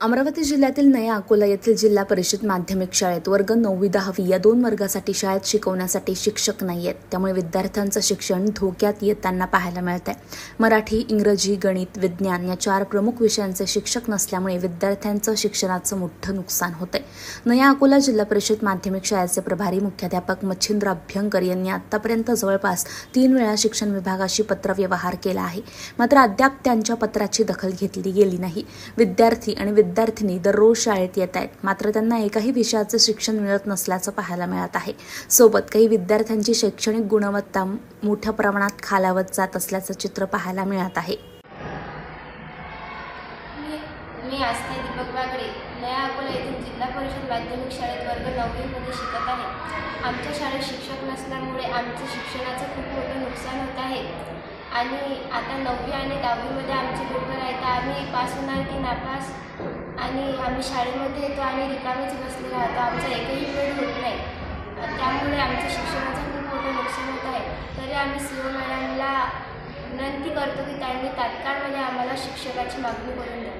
अमरावती जिल्ह्यातील नया अकोला येथील जिल्हा परिषद माध्यमिक शाळेत वर्ग नववी दहावी या दोन वर्गासाठी शाळेत शिकवण्यासाठी शिक्षक नाही आहेत त्यामुळे विद्यार्थ्यांचं शिक्षण धोक्यात येताना पाहायला मिळत आहे मराठी इंग्रजी गणित विज्ञान या चार प्रमुख विषयांचे शिक्षक नसल्यामुळे विद्यार्थ्यांचं शिक्षणाचं मोठं नुकसान होतंय. नया अकोला जिल्हा परिषद माध्यमिक शाळेचे प्रभारी मुख्याध्यापक मच्छिंद्र अभ्यंकर यांनी आतापर्यंत जवळपास तीन वेळा शिक्षण विभागाशी पत्रव्यवहार केला आहे. मात्र अद्याप त्यांच्या पत्राची दखल घेतली गेली नाही. विद्यार्थी आणि विद्यार्थिनी दररोज शाळेत येत आहेत. मात्र त्यांना एकाही विषयाचं शिक्षण मिळत नसल्याचं पाहायला मिळत आहे. सोबत काही विद्यार्थ्यांची शैक्षणिक गुणवत्ता मोठ्या प्रमाणात खालावत जात असल्याचं चित्र पाहायला मिळत आहे. मी मी आस्था दीपक बागडे नया अकोला येथील जिल्हा परिषद माध्यमिक शाळेत वर्ग नववीमध्ये शिकत आहे. आमच्या शाळेत शिक्षक नसल्यामुळे आमचं शिक्षणाचं खूप मोठं नुकसान होत आहे. आणि आता नववी आणि दहावीमध्ये आम आम्ही पास होणार की नापास आणि आम्ही शाळेमध्ये येतो आणि रिकामेच बसले राहतो आमचा एकही वेळ होत नाही. त्यामुळे आमच्या शिक्षणाचं खूप मोठं नुकसान होत आहे. तरी आम्ही सी ओ मॅडमला विनंती करतो की त्यांनी तात्काळमध्ये म्हणजे आम्हाला शिक्षकाची मागणी करून द्या.